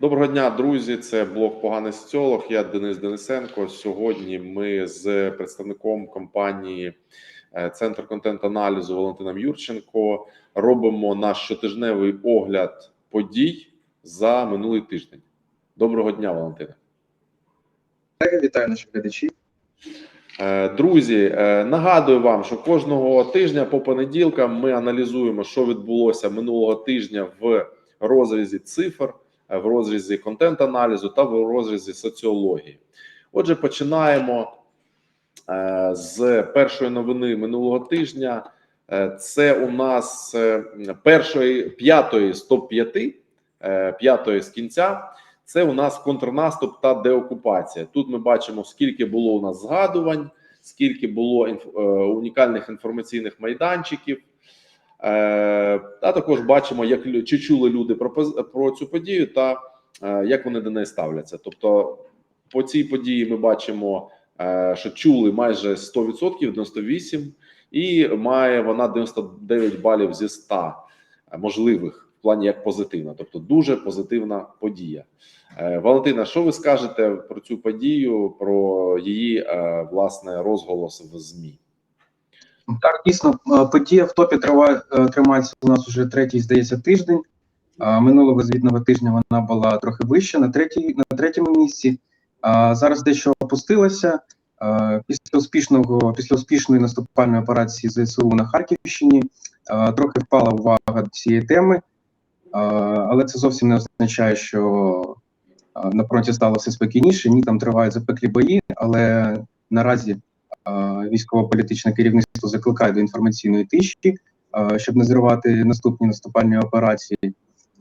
Доброго дня, друзі. Це блог Поганий соціолог. Я Денис Денисенко. Сьогодні ми з представником компанії е, Центр контент-аналізу Валентином Юрченко робимо наш щотижневий огляд подій за минулий тиждень. Доброго дня, Валентине. Вітаю наших глядачів. Е, Друзі, е, нагадую вам, що кожного тижня по понеділкам ми аналізуємо, що відбулося минулого тижня в розрізі цифр, в розрізі контент-аналізу та в розрізі соціології. Отже, починаємо е, з першої новини минулого тижня. Е, Це у нас е, першої п'ятої з топ 5 п'ятої з кінця. Це у нас контрнаступ та деокупація. Тут ми бачимо, скільки було у нас згадувань, скільки було е, унікальних інформаційних майданчиків. Е, а також бачимо, як чи чули люди про, про цю подію та е, як вони до неї ставляться. Тобто, по цій події ми бачимо, е, що чули майже 100%, 98%, і має вона 99 балів зі 100 можливих в плані як позитивна, тобто дуже позитивна подія. Валентина, що ви скажете про цю подію, про її власне розголос в ЗМІ? Так, дійсно, е, подія в топі триває, е, тримається у нас вже третій, здається, тиждень. Минулого звітного тижня вона була трохи вища на третій, на третьому місці. Зараз дещо опустилася. Після успішного, після успішної наступальної операції ЗСУ на Харківщині трохи впала увага цієї теми, але це зовсім не означає, що на фронті стало все спокійніше. Ні, там тривають запеклі бої, але наразі військово-політичне керівництво закликає до інформаційної тиші, е, щоб не зривати наступні наступальні операції.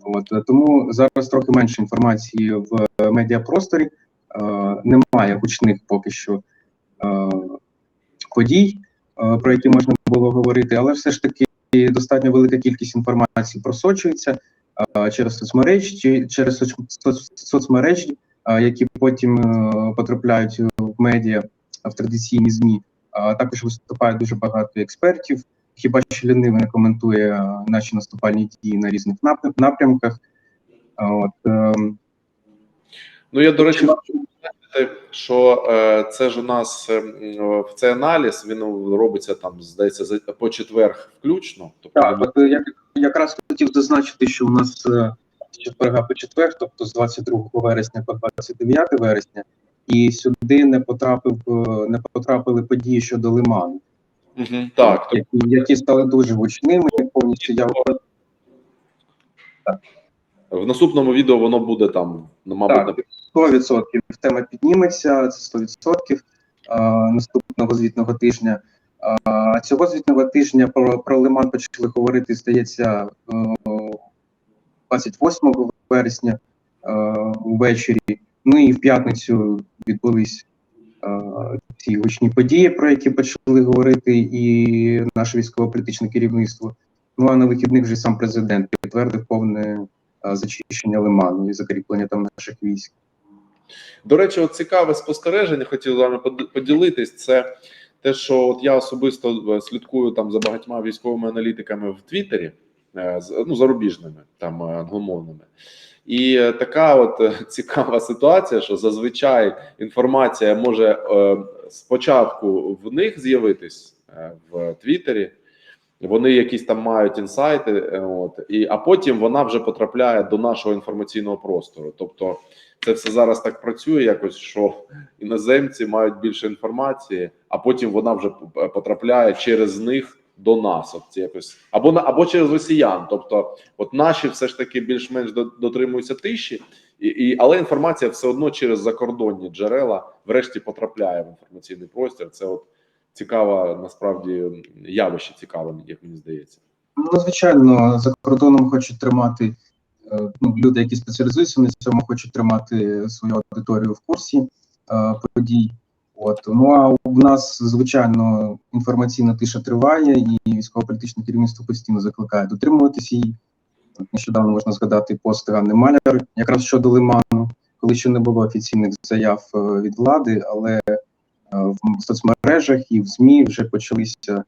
От е, тому зараз трохи менше інформації в е, медіапросторі. Е, Немає гучних поки що е, подій, е, про які можна було говорити, але все ж таки достатньо велика кількість інформації просочується е, через соцмережі, через соц- соц- соцмережі, е, які потім е, потрапляють в медіа в традиційні змі. А також виступає дуже багато експертів. Хіба що лінивий не коментує наші наступальні дії на різних напрямках. От ем, Ну я до речі, що е, це ж у нас е, в цей аналіз він робиться там, здається, по четверг включно. Тобто так, от я якраз хотів зазначити, що у нас е, з четверга по четвер, тобто з 22 вересня по 29 вересня, і сюди не потрапив е, не потрапили події щодо лиману, Мгм, так, які, які стали дуже гучними. Повністю я в наступному відео воно буде там, ну, мабуть, Так. 100% тема підніметься, це 100% а, наступного звітного тижня. А цього звітного тижня про, про Лиман почали говорити, здається, е, 28 вересня е, ввечері. Ну і в п'ятницю відбулись е, ці гучні події, про які почали говорити, і наше військово-політичне керівництво. Ну а на вихідних вже сам президент підтвердив повне е, зачищення Лиману і закріплення там наших військ. До речі, от цікаве спостереження, хотів з вами поділитись. Це те, що от я особисто е, слідкую там за багатьма військовими аналітиками в Твіттері, ну зарубіжними, там е, англомовними. І е, така от е, цікава ситуація, що зазвичай інформація може е, спочатку в них з'явитись е, в Твіттері. Вони якісь там мають інсайти, е, от і а потім вона вже потрапляє до нашого інформаційного простору. Тобто, це все зараз так працює, якось що іноземці мають більше інформації, а потім вона вже потрапляє через них до нас. От якось або на або через росіян. Тобто, от наші все ж таки більш-менш до- дотримуються тиші, і, і але інформація все одно через закордонні джерела врешті потрапляє в інформаційний простір. Це от цікаве насправді явище цікаве, як мені здається. Ну, звичайно, за кордоном хочуть тримати е, ну, люди, які спеціалізуються на цьому, хочуть тримати свою аудиторію в курсі е, подій. От ну а у нас звичайно інформаційна тиша триває, і військово-політичне керівництво постійно закликає дотримуватися її. Нещодавно можна згадати пост Ганни Маляр, якраз щодо лиману, коли ще не було офіційних заяв е, від влади, але е, в соцмережах і в ЗМІ вже почалися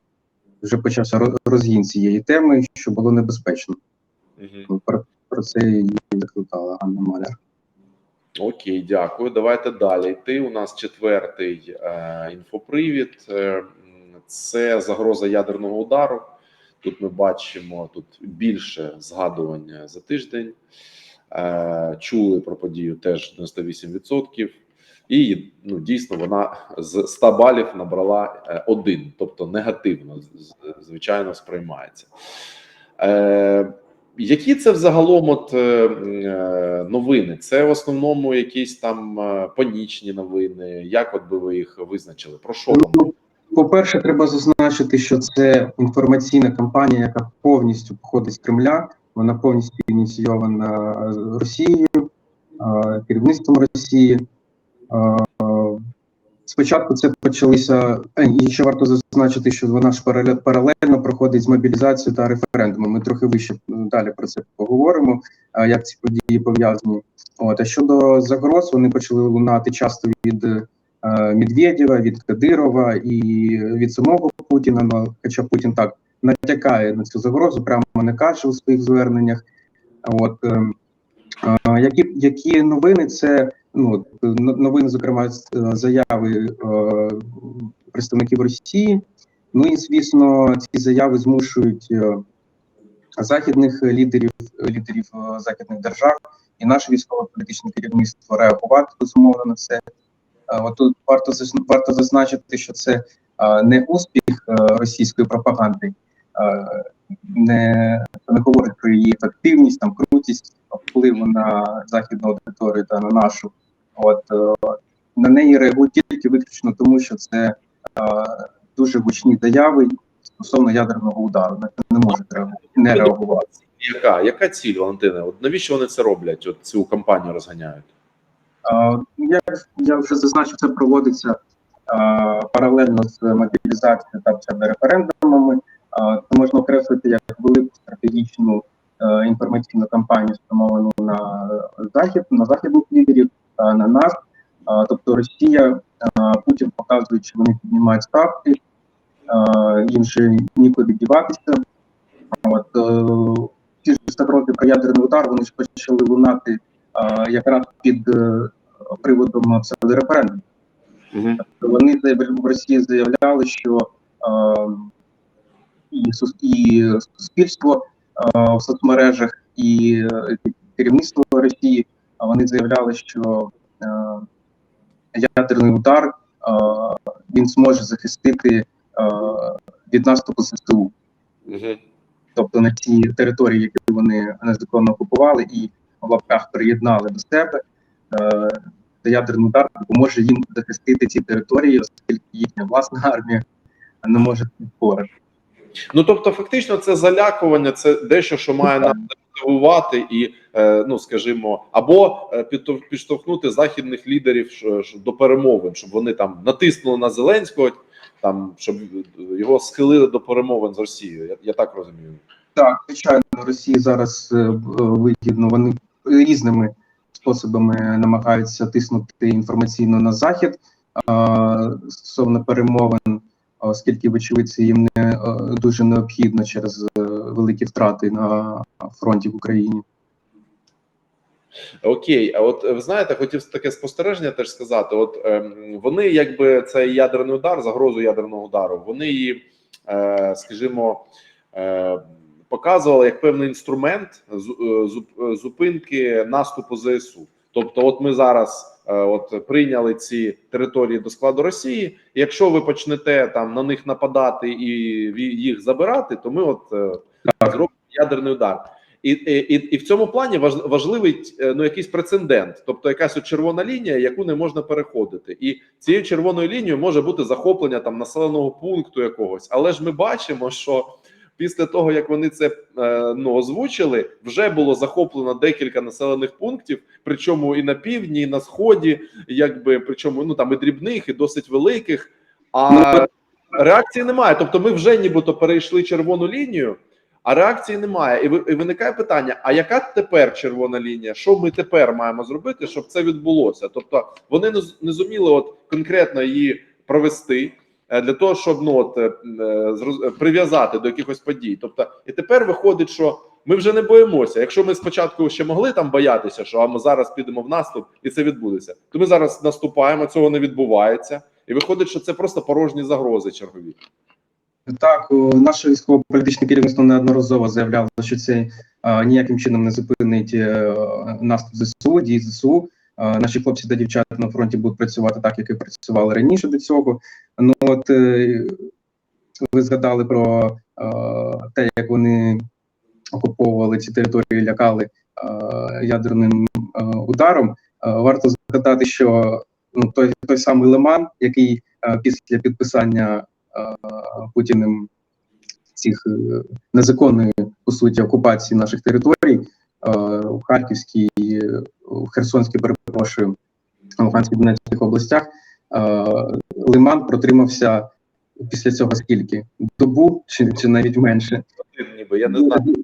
вже почався роз- розгін цієї теми, що було небезпечно. Угу. Про, про це її закликала Ганна Маляр. Окей, дякую. Давайте далі йти. У нас четвертий е, інфопривід. Е, це загроза ядерного удару. Тут ми бачимо тут більше згадування за тиждень. Е, чули про подію теж 98%. І ну дійсно вона з 100 балів набрала е, один, тобто негативно, звичайно, сприймається. Е, які це взагалом от е, е, новини? Це в основному якісь там е, панічні новини. Як от би ви їх визначили? Про що? Ну, По-перше, треба зазначити, що це інформаційна кампанія, яка повністю походить з Кремля. Вона повністю ініційована Росією, керівництвом Росії. Спочатку це почалися, е, і ще варто зазначити, що вона ж паралельно проходить з мобілізацією та референдумом. Ми трохи вище е, далі про це поговоримо, е, як ці події пов'язані. От а щодо загроз, вони почали лунати часто від Медведєва, від Кадирова і від самого Путіна. Ну, хоча Путін так натякає на цю загрозу, прямо не каже у своїх зверненнях. От е, е, які, які новини це ну от, новини, зокрема, е, заяви е, представників Росії. Ну і звісно, ці заяви змушують е, західних лідерів, лідерів е, західних держав і наше військово-політичне керівництво реагувати безумовно на це. Е, От тут варто варто зазначити, що це е, не успіх е, російської пропаганди, е, не, не говорить про її ефективність, там крутість, впливу на західну аудиторію та на нашу. От е, на неї реагують тільки виключно тому, що це е, дуже гучні заяви стосовно ядерного удару. На це не можуть не реагувати. Яка яка ціль, Валентина? От навіщо вони це роблять? От цю кампанію розганяють? Е, Як я вже зазначив, це проводиться е, паралельно з мобілізацією та псевдореферендумами. Е, Це можна окреслити як велику стратегічну інформаційну кампанію, спрямовану на захід, на західних лідерів, на нас. Е, Тобто Росія, е, Путін показує, що вони піднімають ставки, е, їм же нікуди діватися. От е, ті ж загрози про ядерний удар вони ж почали лунати е, якраз під е, приводом псевдореферендуму. Угу. Вони в Росії заявляли, що е, і, суспільство е, в соцмережах, і е, керівництво Росії вони заявляли, що е, ядерний удар е, він зможе захистити е, від наступу ЗСУ. Угу. тобто на ті території, які вони незаконно окупували і в лапках приєднали до себе, то ядерний удар допоможе їм захистити ці території, оскільки їхня власна армія не може впоратися. Ну тобто, фактично, це залякування, це дещо, що має нас мотивувати і, е, ну скажімо, або е, підштовхнути західних лідерів до перемовин, щоб вони там натиснули на Зеленського, там щоб його схилили до перемовин з Росією. Я, я так розумію. Так, звичайно, Росії зараз е, е, вигідно. Вони різними способами намагаються тиснути інформаційно на захід стосовно перемовин, оскільки, вочевидь, це їм не е, дуже необхідно через е, великі втрати на фронті в Україні. Окей, а от е, ви знаєте, хотів таке спостереження теж сказати. От ем, вони, якби цей ядерний удар, загрозу ядерного удару, вони її, е, скажімо, е, показували як певний інструмент зупинки наступу ЗСУ. Тобто, от ми зараз от прийняли ці території до складу Росії. Якщо ви почнете там на них нападати і їх забирати, то ми от е, зробимо ядерний удар. І, і, і в цьому плані важ- важливий е, ну якийсь прецедент, тобто якась червона лінія, яку не можна переходити, і цією червоною лінією може бути захоплення там населеного пункту якогось. Але ж ми бачимо, що після того як вони це е, ну озвучили, вже було захоплено декілька населених пунктів, причому і на півдні, і на сході, якби причому ну там і дрібних, і досить великих. А реакції немає. Тобто, ми вже нібито перейшли червону лінію. А реакції немає, і і виникає питання: а яка тепер червона лінія? Що ми тепер маємо зробити, щоб це відбулося? Тобто вони не, зуміли от конкретно її провести для того, щоб ну от е, е, е, прив'язати до якихось подій. Тобто, і тепер виходить, що Ми вже не боїмося. Якщо ми спочатку ще могли там боятися, що а ми зараз підемо в наступ і це відбудеться, то ми зараз наступаємо, цього не відбувається, і виходить, що це просто порожні загрози чергові. Так, наше військово-політичне керівництво неодноразово заявляло, що це е, ніяким чином не зупинить е, наступ ЗСУ, дії ЗСУ. Наші хлопці та дівчата на фронті будуть працювати так, як і працювали раніше до цього. Ну от е, ви згадали про те, як вони окуповували ці території, лякали ядерним ударом. Варто згадати, що ну, той, той самий Лиман, який після підписання Путіним цих е, незаконної по суті окупації наших територій в Харківській, е, в Херсонській, перепрошую, Луганській Донецьких областях. е, Лиман протримався після цього скільки? Добу чи, чи навіть менше. Ніби я не знаю.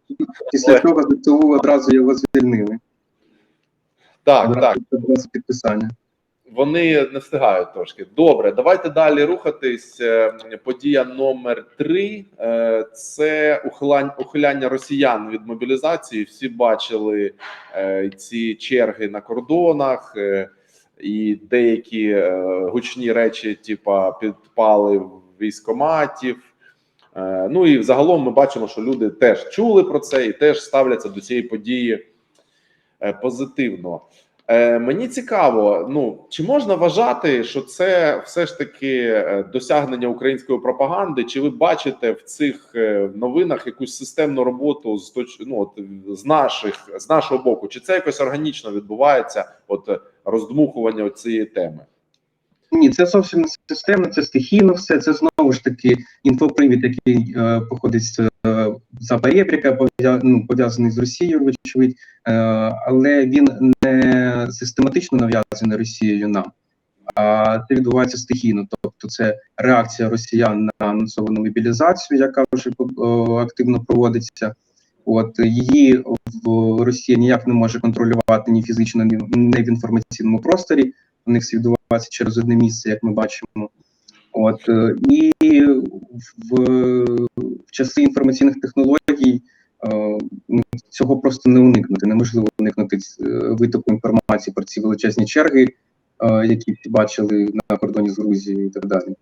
Після цього ЗСУ одразу його звільнили. Так, Одразу так. підписання. Вони не встигають трошки. Добре, давайте далі рухатись. Е, Подія номер три Е, це ухиляння, росіян від мобілізації. Всі бачили е, ці черги на кордонах і деякі гучні речі, типа підпали військоматів. Ну і загалом ми бачимо, що люди теж чули про це і теж ставляться до цієї події позитивно. Е, мені цікаво, ну чи можна вважати, що це все ж таки е, досягнення української пропаганди? Чи ви бачите в цих е, новинах якусь системну роботу з точ... ну, от, з наших з нашого боку? Чи це якось органічно відбувається? От роздмухування цієї теми? Ні, це зовсім не системно, це стихійно все. Це знову ж таки інфопривід, який е, походить з за перебріка, ну, пов'язаний з Росією, вочевидь, е, але він не систематично нав'язаний Росією нам, а це відбувається стихійно. Тобто, це реакція росіян на анонсовану мобілізацію, яка вже е, активно проводиться. От її в Росія ніяк не може контролювати ні фізично, ні в інформаційному просторі. У них відбувається через одне місце, як ми бачимо. От е, і в, в часи інформаційних технологій е, ну, цього просто не уникнути. Неможливо уникнути е, витоку інформації про ці величезні черги, які бачили на кордоні з Грузією і так далі.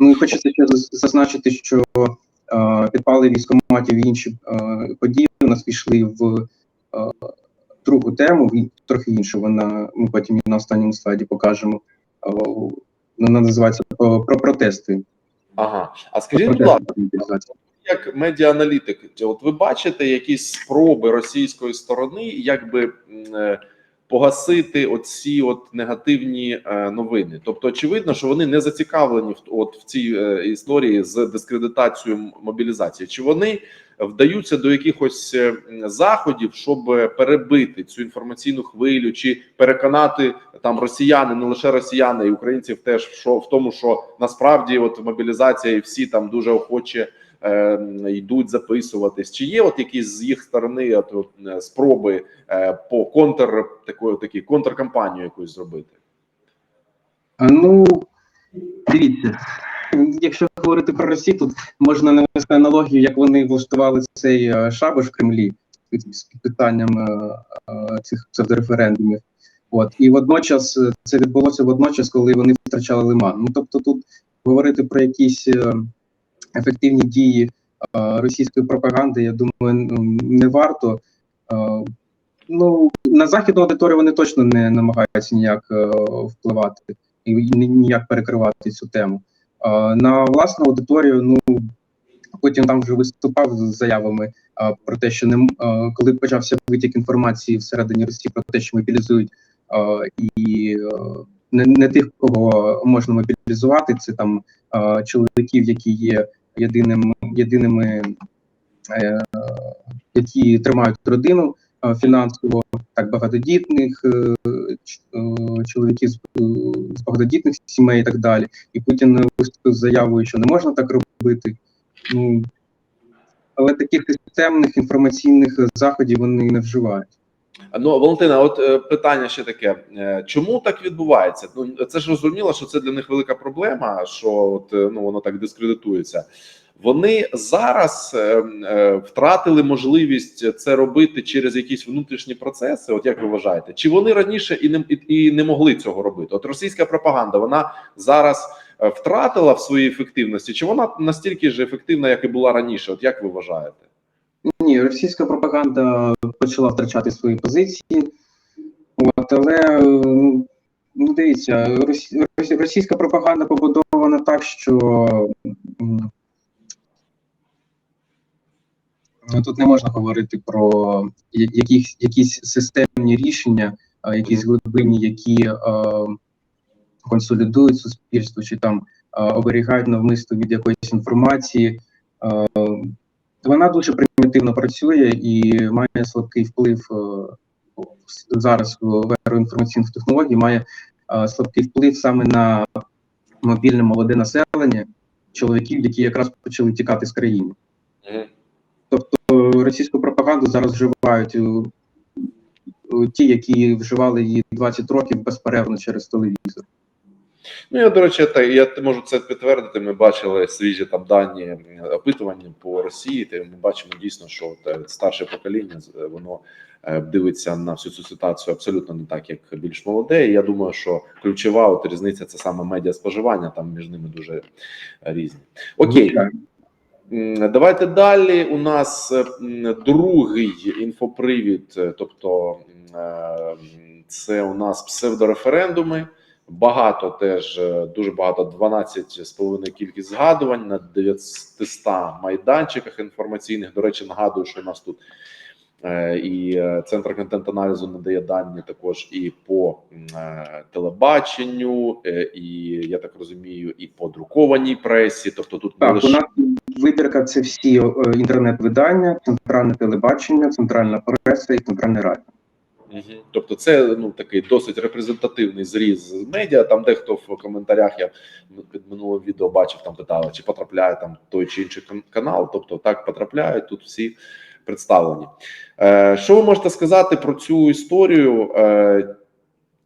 Ну і хочеться ще зазначити, що підпали військоматів і інші події у нас пішли в другу тему, трохи іншу. Вона ми потім на останньому слайді покажемо. Вона називається про, про протести. Ага, а скажіть, будь ласка, як медіааналітик, от ви бачите якісь спроби російської сторони, якби е, погасити оці от негативні е, новини? Тобто, очевидно, що вони не зацікавлені в от в цій е, історії з дискредитацією мобілізації. Чи вони вдаються до якихось е, заходів, щоб перебити цю інформаційну хвилю, чи переконати там росіяни, не лише росіяни, і українців теж що в тому, що насправді от мобілізація і всі там дуже охоче е, йдуть записуватись. Чи є от якісь з їх сторони от, е, спроби е, по контр такої такі контркампанію якусь зробити? Ну, дивіться, якщо говорити про Росію, тут можна навести аналогію, як вони влаштували цей е, шабаш в Кремлі з питанням е, е, цих псевдореферендумів. От і водночас це відбулося водночас, коли вони втрачали лиман. Ну тобто, тут говорити про якісь ефективні дії російської пропаганди, я думаю, ну, не варто. Ну на західну аудиторію вони точно не намагаються ніяк впливати і ні- ніяк перекривати цю тему. На власну аудиторію, ну потім там вже виступав з заявами про те, що не коли почався витік інформації всередині Росії про те, що мобілізують і не, не тих, кого можна мобілізувати, це там чоловіків, які є єдиним єдиними, е, які тримають родину фінансово, так багатодітних е, е, чоловіків з, е, багатодітних сімей і так далі. І Путін виступив з заявою, що не можна так робити. Ну але таких системних інформаційних заходів вони не вживають. Ну, Валентина, от е, питання ще таке: Е, чому так відбувається? Ну це ж розуміло, що це для них велика проблема, що от е, ну воно так дискредитується. Вони зараз е, е, втратили можливість це робити через якісь внутрішні процеси. От як ви вважаєте, чи вони раніше і не і, і не могли цього робити? От російська пропаганда вона зараз е, втратила в своїй ефективності, чи вона настільки ж ефективна, як і була раніше? От як ви вважаєте? Ні, російська пропаганда почала втрачати свої позиції. От, але ну, дивіться, росі- росі- російська пропаганда побудована так, що м, ну, тут не можна говорити про якісь, якісь системні рішення, якісь глибинні, які е, консолідують суспільство чи там е, оберігають навмисно від якоїсь інформації. Е, вона дуже примітивно працює і має слабкий вплив е, зараз в еру інформаційних технологій, має е, слабкий вплив саме на мобільне молоде населення, чоловіків, які якраз почали тікати з країни. Російську пропаганду зараз вживають е, е, ті, які вживали її 20 років безперервно через телевізор. Ну я до речі, та я можу це підтвердити. Ми бачили свіжі там дані опитування по Росії. Та ми бачимо дійсно, що от, е, старше покоління воно дивиться на всю цю ситуацію абсолютно не так, як більш молоде. І я думаю, що ключова от різниця це саме медіа споживання. Там між ними дуже різні. Окей. Давайте далі. У нас е, другий інфопривід, е, тобто е, це у нас псевдореферендуми. Багато теж дуже багато 12,5 кількість згадувань на 900 майданчиках інформаційних. До речі, нагадую, що у нас тут і е, центр контент-аналізу надає дані також і по е, телебаченню, е, і я так розумію, і по друкованій пресі. Тобто тут Так, лише у нас вибірка це всі е, інтернет-видання, центральне телебачення, центральна преса і центральне радіо. Мгм. Тобто, це ну такий досить репрезентативний зріз з медіа. Там дехто в коментарях я під минулим відео бачив, там питали, чи потрапляє там той чи інший канал. Тобто, так потрапляють тут всі представлені. Е, що ви можете сказати про цю історію? Е,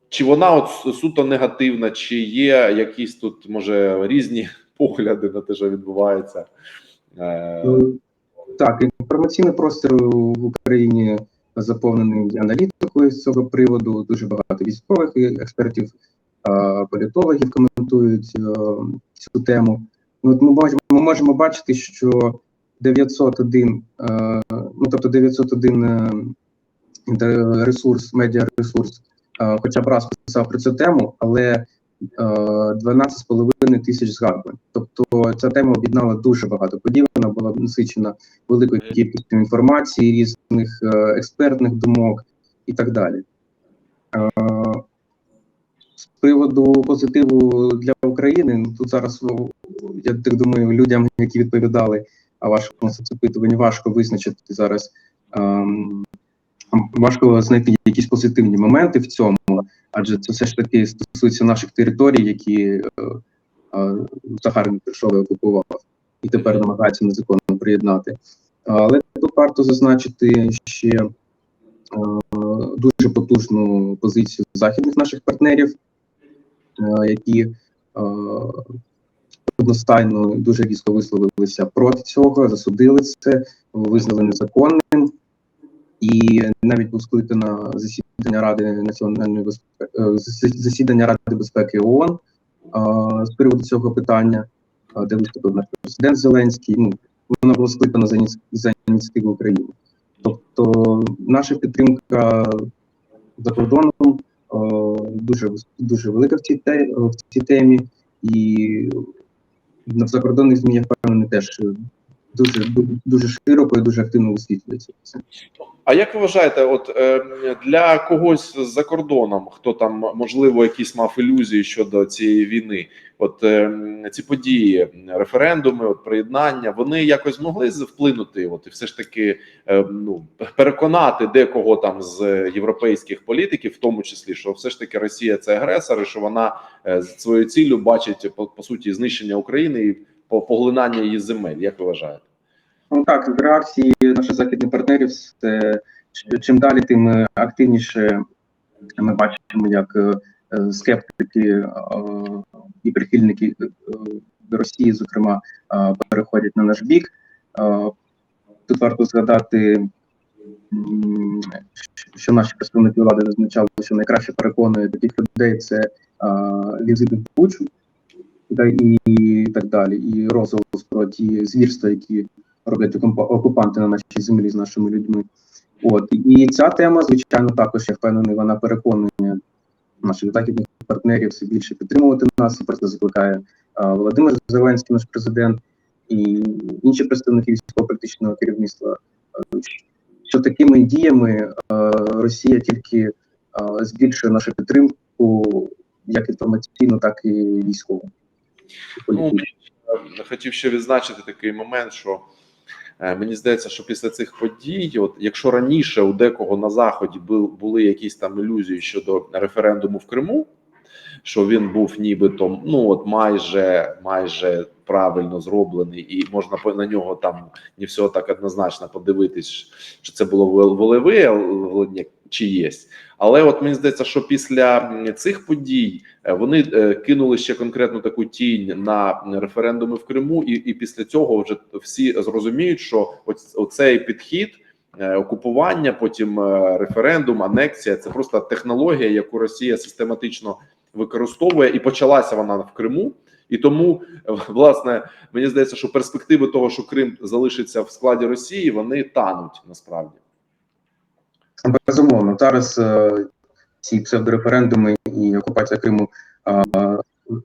чи вона от суто негативна, чи є якісь тут може різні погляди на те, що відбувається? Е, Так, інформаційний простір в Україні заповнений аналітикою з цього приводу. Дуже багато військових експертів, політологів коментують цю тему. Ну, От ми можемо бачити, що 901, е, ну тобто 901 е, ресурс, медіаресурс, е, хоча б раз писав про цю тему, але е, 12,5 тисяч згадувань. Тобто ця тема об'єднала дуже багато подій. Вона була насичена великою кількістю інформації, різних експертних думок і так далі. З приводу позитиву для України, ну, тут зараз я так думаю, людям, які відповідали а вашому соцопитуванні, важко визначити зараз. ем, Важко знайти якісь позитивні моменти в цьому, адже це все ж таки стосується наших територій, які е, е, Захарний окупував, і тепер намагається незаконно приєднати. Але тут варто зазначити ще е, дуже потужну позицію західних наших партнерів, які одностайно дуже різко висловилися проти цього, засудили це, визнали незаконним. І навіть було скликано засідання Ради національної безпеки е, засідання Ради безпеки ООН з приводу цього питання, де виступив наш президент Зеленський. Ну воно було скликано за за ініціативу України. Тобто, наша підтримка за кордоном е, дуже дуже велика в цій в цій темі, і на закордонних ЗМІ я впевнений теж дуже дуже широко і дуже активно висвітлюється. А як ви вважаєте, от е, для когось за кордоном, хто там можливо якісь мав ілюзії щодо цієї війни, от е, ці події, референдуми, от приєднання, вони якось змогли з- вплинути, от і все ж таки е, ну переконати декого там з європейських політиків, в тому числі, що все ж таки Росія це агресор, і що вона з своєю ціллю бачить по, по суті знищення України і по- поглинання її земель. Як ви вважаєте? Ну так, з реакції наших західних партнерів це чим далі, тим е, активніше ми бачимо, як е, е, скептики е, і прихильники е, Росії, зокрема, е, переходять на наш бік. Е, Тут варто згадати, що наші представники влади зазначали, що найкраще переконує таких людей це е, візити в Бучу та і так далі, і розголос про ті звірства, які роблять окупа- окупанти на нашій землі з нашими людьми. От і ця тема, звичайно, також я впевнений, вона переконує наших західних партнерів все більше підтримувати нас і просто закликає а, Володимир Зеленський, наш президент, і інші представники військово-політичного керівництва, що такими діями а, Росія тільки а, збільшує нашу підтримку, як інформаційну, так і військову. Ну, хотів ще відзначити такий момент, що мені здається, що після цих подій, от якщо раніше у декого на заході були якісь там ілюзії щодо референдуму в Криму, що він був нібито ну от майже майже правильно зроблений, і можна на нього там не все так однозначно подивитись, що це було вол- волевиявлення, чи є. Але от мені здається, що після цих подій е, вони е, кинули ще конкретну таку тінь на референдуми в Криму, і, і після цього вже всі зрозуміють, що оцей підхід. е, Окупування, потім референдум, анексія це просто технологія, яку Росія систематично використовує, і почалася вона в Криму. І тому, власне, мені здається, що перспективи того, що Крим залишиться в складі Росії, вони тануть насправді. Безумовно, зараз е, ці псевдореферендуми і окупація Криму е,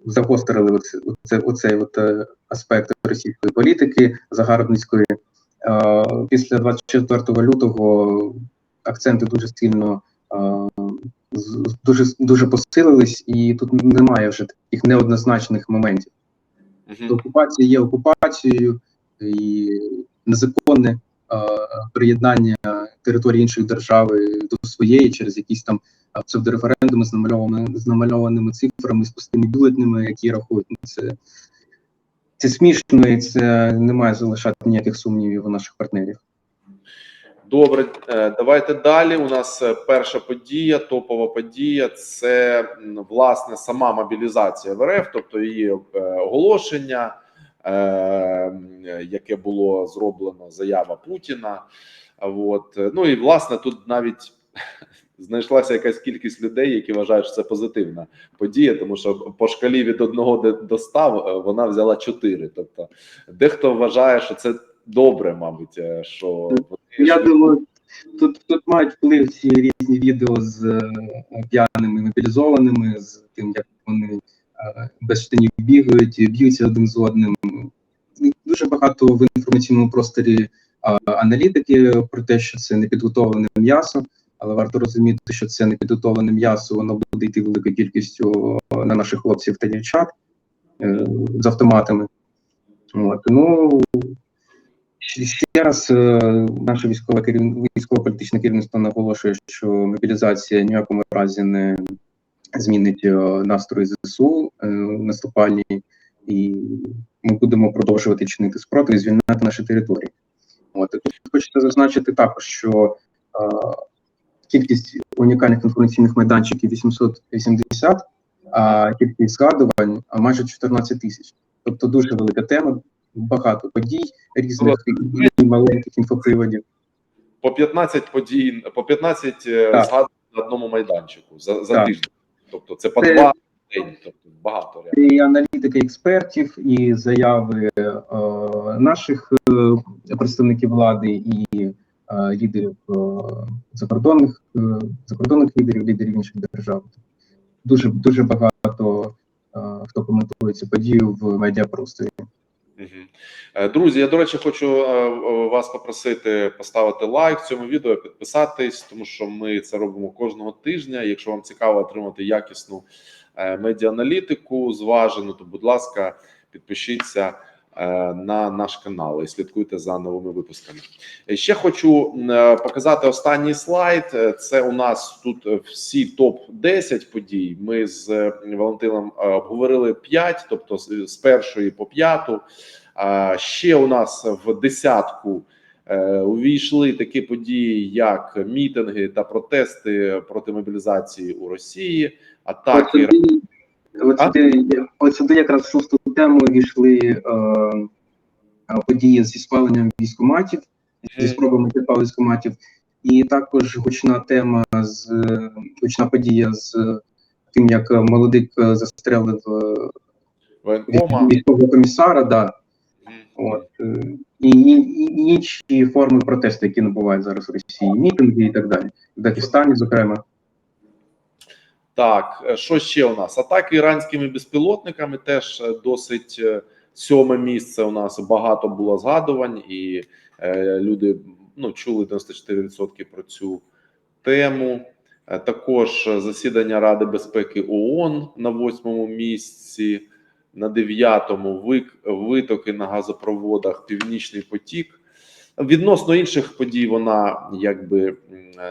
загострили оце, оце, оцей от, е, аспект російської політики загарбницької. Після 24 лютого акценти дуже сильно дуже дуже посилились, і тут немає вже таких неоднозначних моментів. Окупація є окупацією і незаконне приєднання території іншої держави до своєї через якісь там е, псевдореферендуми з намальованими з намальованими цифрами, з пустими бюлетнями, які рахують. Ну, Це, це смішно, і це не має залишати ніяких сумнівів у наших партнерів. Добре, е, давайте далі. У нас е, перша подія, топова подія це власне сама мобілізація в РФ, тобто її е, оголошення, е, яке було зроблено заява Путіна. От ну і власне тут навіть знайшлася якась кількість людей, які вважають, що це позитивна подія, тому що по шкалі від 1 до- до 100 е, вона взяла 4. Тобто, дехто вважає, що це добре, мабуть, е, що Я думаю, тут, тут мають вплив ці різні відео з е, п'яними мобілізованими, з тим, як вони без штанів бігають, б'ються один з одним. Дуже багато в інформаційному просторі аналітики про те, що це непідготовлене м'ясо, але варто розуміти, що це непідготовлене м'ясо, воно буде йти великою кількістю на наших хлопців та дівчат е, з автоматами. От, ну, Ще раз е, наше військове військово-політичне керівництво наголошує, що мобілізація ні в якому разі не змінить е, настрої ЗСУ е, наступальні, і ми будемо продовжувати чинити спротив і звільняти наші території. От тут хочеться зазначити також, що е, кількість унікальних інформаційних майданчиків 880, а кількість згадувань майже 14 тисяч. Тобто дуже велика тема, багато подій різних і маленьких інфоприводів. по 15 подій, по 15 е, згадувань на одному майданчику за, за тиждень. Тобто це по два день, тобто багато реально. І аналітики експертів, і заяви е, наших е, представників влади, і е, лідерів е, закордонних е, закордонних лідерів, лідерів інших держав. Дуже дуже багато е, хто коментує цю подію в медіапросторі. Е, Друзі, я до речі, хочу е, е, вас попросити поставити лайк цьому відео, підписатись, тому що ми це робимо кожного тижня. Якщо вам цікаво отримати якісну медіаналітику медіааналітику зважену, то будь ласка, підпишіться е, на наш канал і слідкуйте за новими випусками. Е, Ще хочу е, показати останній слайд. Е, Це у нас тут е, всі топ 10 подій. Ми з е, Валентином е, обговорили 5, тобто з першої по п'яту. Ще у нас в десятку Е, увійшли такі події, як мітинги та протести проти мобілізації у Росії, атаки от, А? сюди, от сюди якраз в шосту тему війшли е, е, події зі спаленням військоматів, зі спробами підпалу військоматів, і також гучна тема з е, гучна подія з е, тим, як молодик е, застрелив е, військового комісара. Да, от, е, і, і, і інші форми протесту, які набувають зараз в Росії, мітинги і так далі, в Дагестані, зокрема. Так, е, що ще у нас? Атаки іранськими безпілотниками теж е, досить е, сьоме місце. У нас багато було згадувань, і е, люди ну, чули 94% про цю тему. Також засідання Ради безпеки ООН на восьмому місці, на дев'ятому витоки на газопроводах Північний потік. Відносно інших подій вона якби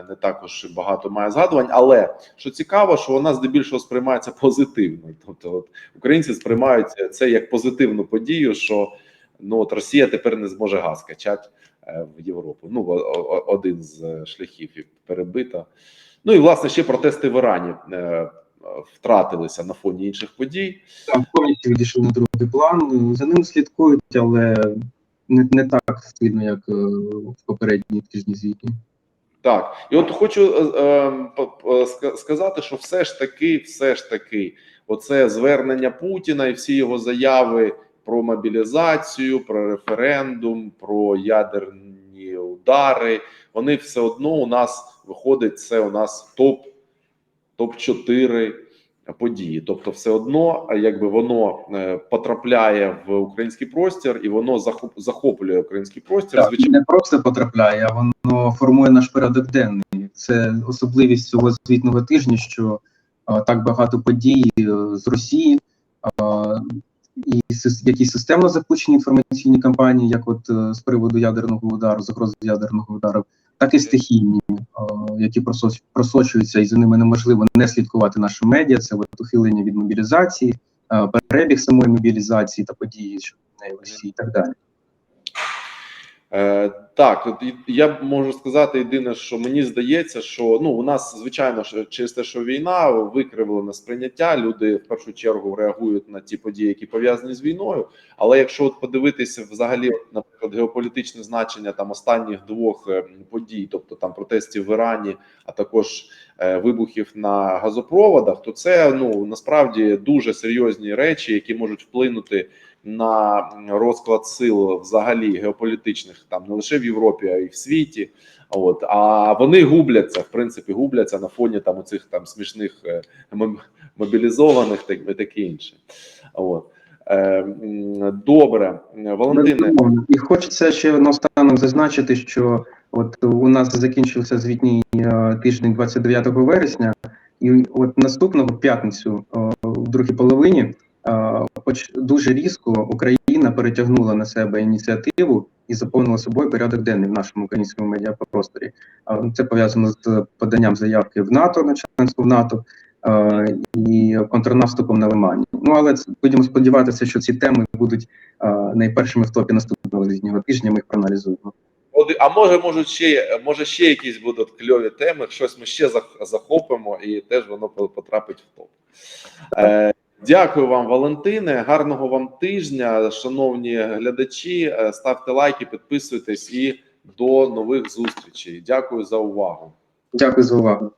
не також багато має згадувань, але що цікаво, що вона здебільшого сприймається позитивно. Тобто, от, українці сприймають це як позитивну подію, що ну от Росія тепер не зможе газ качати е, в Європу. Ну один з е, шляхів перебита. Ну і власне ще протести в Ірані е, втратилися на фоні інших подій. Там повністю відійшли на другий план. За ним слідкують, але не, не так сильно, як е, в попередні тижні звіті. Так, і от хочу е, е, сказати, що все ж таки, все ж таки, оце звернення Путіна і всі його заяви про мобілізацію, про референдум, про ядерні удари. Вони все одно у нас виходить. Це у нас топ топ 4 події. Тобто, все одно, якби воно е, потрапляє в український простір, і воно захоп- захоплює український простір. Так, Звичайно. не просто потрапляє, а воно формує наш порядок денний. Це особливість цього звітного тижня, що а, так багато подій е, з Росії, а, і які системно запущені інформаційні кампанії, як от е, з приводу ядерного удару, загрози ядерного удару, так і стихійні, які просоч- просочуються, і за ними неможливо не слідкувати нашим медіа. Це ухилення від мобілізації, перебіг самої мобілізації та події, що в неї в Росії, і так далі. Так, я можу сказати єдине, що мені здається, що ну у нас звичайно через те, що війна викривлено сприйняття. Люди в першу чергу реагують на ті події, які пов'язані з війною. Але якщо от подивитися взагалі, наприклад, геополітичне значення там останніх двох е, подій, тобто там протестів в Ірані, а також е, вибухів на газопроводах, то це ну насправді дуже серйозні речі, які можуть вплинути на розклад сил взагалі геополітичних там не лише в Європі, а й в світі. От а вони губляться, в принципі, губляться на фоні там оцих там смішних е, мобілізованих, так таке інше. От е, добре, Валентине. І хочеться ще наостанок зазначити, що от у нас закінчився звітній е, тиждень 29 вересня, і от наступного п'ятницю, в другій половині, дуже різко Україна перетягнула на себе ініціативу і заповнила собою порядок денний в нашому українському медіапросторі. Е, Це пов'язано з поданням заявки в НАТО на членство в НАТО. е, І контрнаступом на Лимані. Ну але будемо сподіватися, що ці теми будуть е, найпершими в топі наступного звітнього тижня. Ми їх проаналізуємо. А може, можуть ще може ще якісь будуть кльові теми, щось ми ще захопимо, і теж воно потрапить в топ. Е, дякую вам, Валентине. Гарного вам тижня, шановні глядачі. Е, Ставте лайки, підписуйтесь і до нових зустрічей. Дякую за увагу. Дякую за увагу.